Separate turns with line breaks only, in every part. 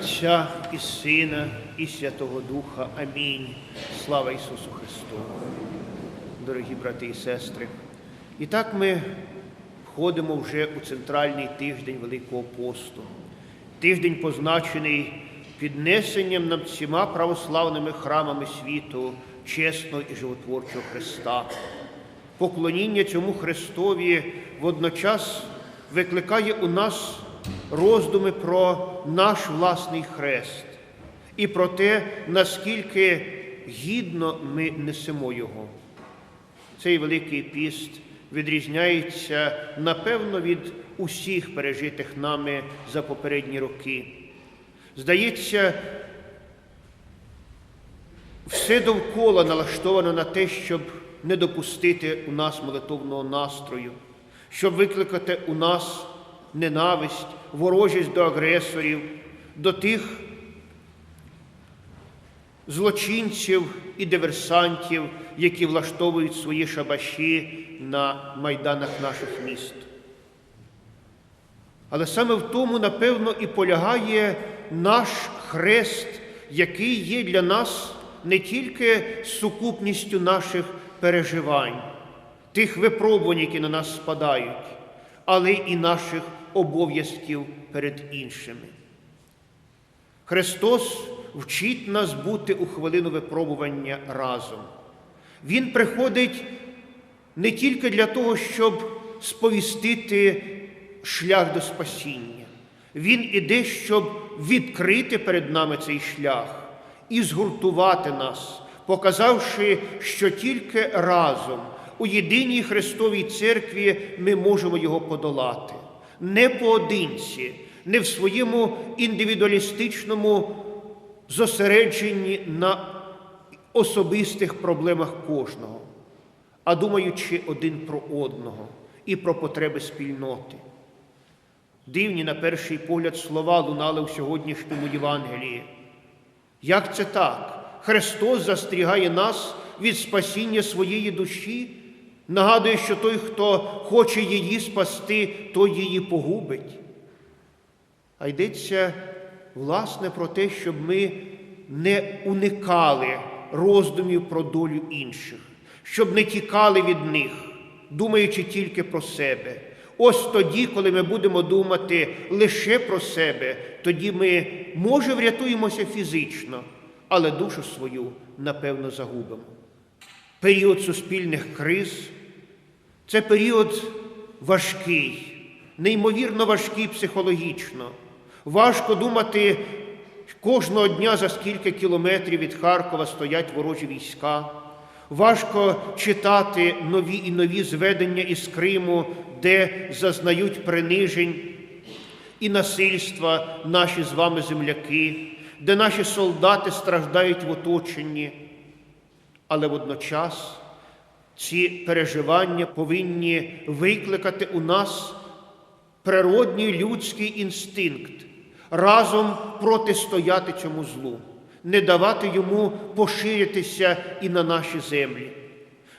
Отця і Сина, і Святого Духа. Амінь. Слава Ісусу Христу. Дорогі брати і сестри. І так ми входимо вже у центральний тиждень Великого посту. Тиждень позначений піднесенням над всіма православними храмами світу чесного і животворчого Христа. Поклоніння цьому Христові водночас викликає у нас роздуми про наш власний хрест і про те, наскільки гідно ми несемо його. Цей Великий піст відрізняється, напевно, від усіх пережитих нами за попередні роки. Здається, все довкола налаштовано на те, щоб не допустити у нас молитовного настрою, щоб викликати у нас ненависть, ворожість до агресорів, до тих злочинців і диверсантів, які влаштовують свої шабаші на майданах наших міст. Але саме в тому, напевно, і полягає наш хрест, який є для нас не тільки сукупністю наших переживань, тих випробувань, які на нас спадають, але і наших обов'язків перед іншими. Христос вчить нас бути у хвилину випробування разом. Він приходить не тільки для того, щоб сповістити шлях до спасіння. Він іде, щоб відкрити перед нами цей шлях і згуртувати нас, показавши, що тільки разом у єдиній Христовій церкві ми можемо його подолати, не поодинці, не в своєму індивідуалістичному зосередженні на особистих проблемах кожного, а думаючи один про одного і про потреби спільноти. Дивні, на перший погляд, слова лунали в сьогоднішньому Євангелії. Як це так? Христос застерігає нас від спасіння своєї душі, нагадує, що той, хто хоче її спасти, той її погубить. А йдеться, власне, про те, щоб ми не уникали роздумів про долю інших, щоб не тікали від них, думаючи тільки про себе. Ось тоді, коли ми будемо думати лише про себе, тоді ми, може, врятуємося фізично, але душу свою, напевно, загубимо. Період суспільних криз це період важкий, неймовірно важкий психологічно. Важко думати кожного дня, за скільки кілометрів від Харкова стоять ворожі війська. Важко читати нові і нові зведення із Криму, де зазнають принижень і насильства наші з вами земляки, де наші солдати страждають в оточенні. Але водночас ці переживання повинні викликати у нас природній людський інстинкт, разом протистояти цьому злу не давати йому поширитися і на наші землі,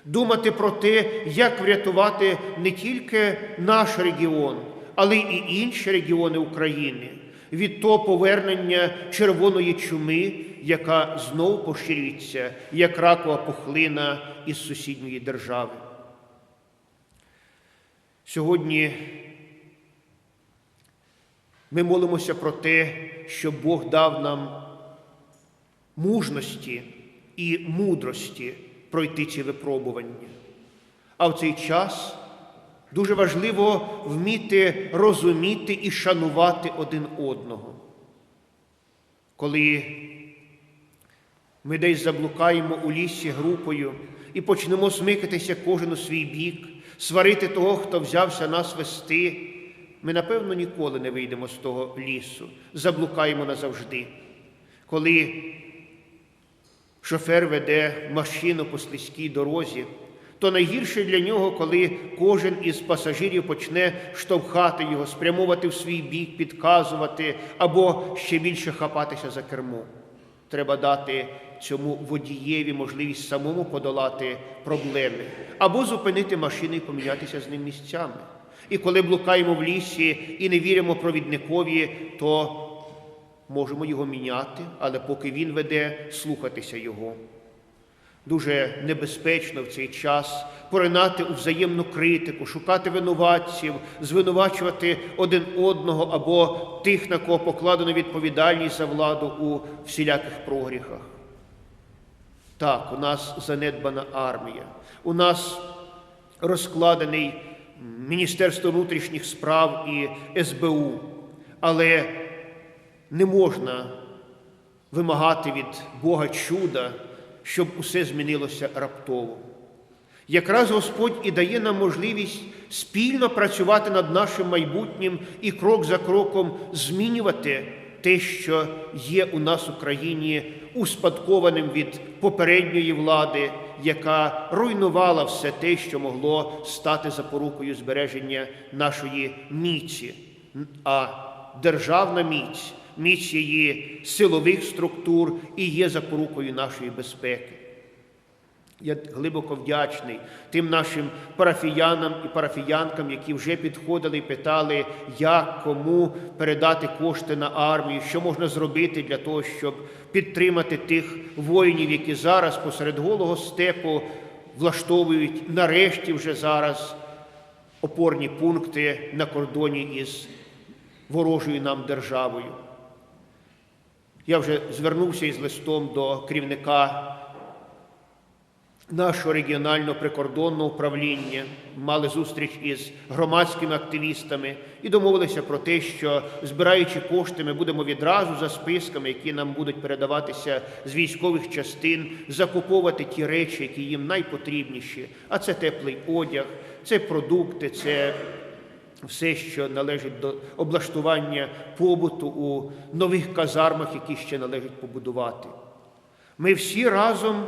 думати про те, як врятувати не тільки наш регіон, але й інші регіони України від того повернення червоної чуми, яка знову поширюється, як ракова пухлина із сусідньої держави. Сьогодні ми молимося про те, щоб Бог дав нам мужності і мудрості пройти ці випробування. А в цей час дуже важливо вміти розуміти і шанувати один одного. Коли ми десь заблукаємо у лісі групою і почнемо смикатися кожен у свій бік, сварити того, хто взявся нас вести, ми, напевно, ніколи не вийдемо з того лісу, заблукаємо назавжди. Коли шофер веде машину по слизькій дорозі, то найгірше для нього, коли кожен із пасажирів почне штовхати його, спрямовувати в свій бік, підказувати або ще більше хапатися за кермо. Треба дати цьому водієві можливість самому подолати проблеми, або зупинити машину і помінятися з ним місцями. І коли блукаємо в лісі і не віримо провідникові, то можемо його міняти, але поки він веде, слухатися його. Дуже небезпечно в цей час поринати у взаємну критику, шукати винуватців, звинувачувати один одного або тих, на кого покладено відповідальність за владу у всіляких прогріхах. Так, у нас занедбана армія, у нас розкладений Міністерство внутрішніх справ і СБУ, але не можна вимагати від Бога чуда, щоб усе змінилося раптово. Якраз Господь і дає нам можливість спільно працювати над нашим майбутнім і крок за кроком змінювати те, що є у нас в Україні, успадкованим від попередньої влади, яка руйнувала все те, що могло стати запорукою збереження нашої міці. А державна міць, міць її силових структур і є запорукою нашої безпеки. Я глибоко вдячний тим нашим парафіянам і парафіянкам, які вже підходили і питали, як кому передати кошти на армію, що можна зробити для того, щоб підтримати тих воїнів, які зараз посеред голого степу влаштовують нарешті вже зараз опорні пункти на кордоні із ворожою нам державою. Я вже звернувся із листом до керівника нашого регіонального прикордонного управління, мали зустріч із громадськими активістами і домовилися про те, що збираючи кошти, ми будемо відразу за списками, які нам будуть передаватися з військових частин, закуповувати ті речі, які їм найпотрібніші. А це теплий одяг, це продукти, це все, що належить до облаштування побуту у нових казармах, які ще належить побудувати. Ми всі разом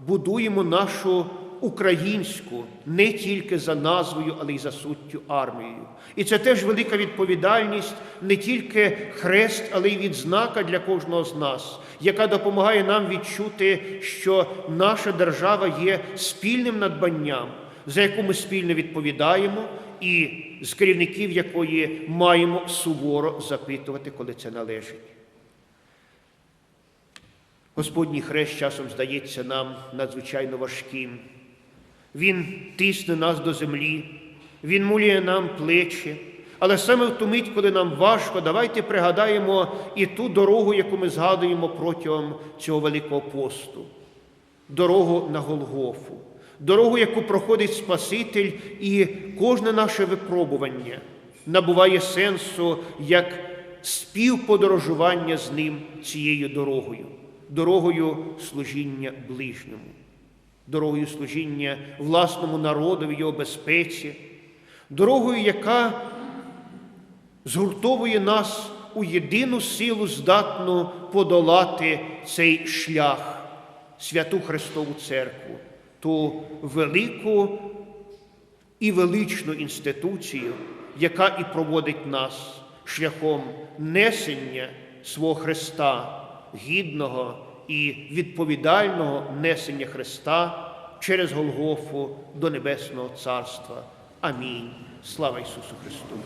будуємо нашу українську не тільки за назвою, але й за суттю армією. І це теж велика відповідальність не тільки хрест, але й відзнака для кожного з нас, яка допомагає нам відчути, що наша держава є спільним надбанням, за яку ми спільно відповідаємо, і з керівників якої маємо суворо запитувати, коли це належить. Господній хрест часом здається нам надзвичайно важким. Він тисне нас до землі, Він мулює нам плечі. Але саме в ту мить, коли нам важко, давайте пригадаємо і ту дорогу, яку ми згадуємо протягом цього Великого посту, дорогу на Голгофу, дорогу, яку проходить Спаситель, і кожне наше випробування набуває сенсу як співподорожування з ним цією дорогою дорогою служіння ближньому, дорогою служіння власному народові, його безпеці, дорогою, яка згуртовує нас у єдину силу, здатну подолати цей шлях, святу Христову Церкву, ту велику і величну інституцію, яка і проводить нас шляхом несення свого Христа гідного і відповідального несення Христа через Голгофу до Небесного Царства. Амінь. Слава Ісусу Христу!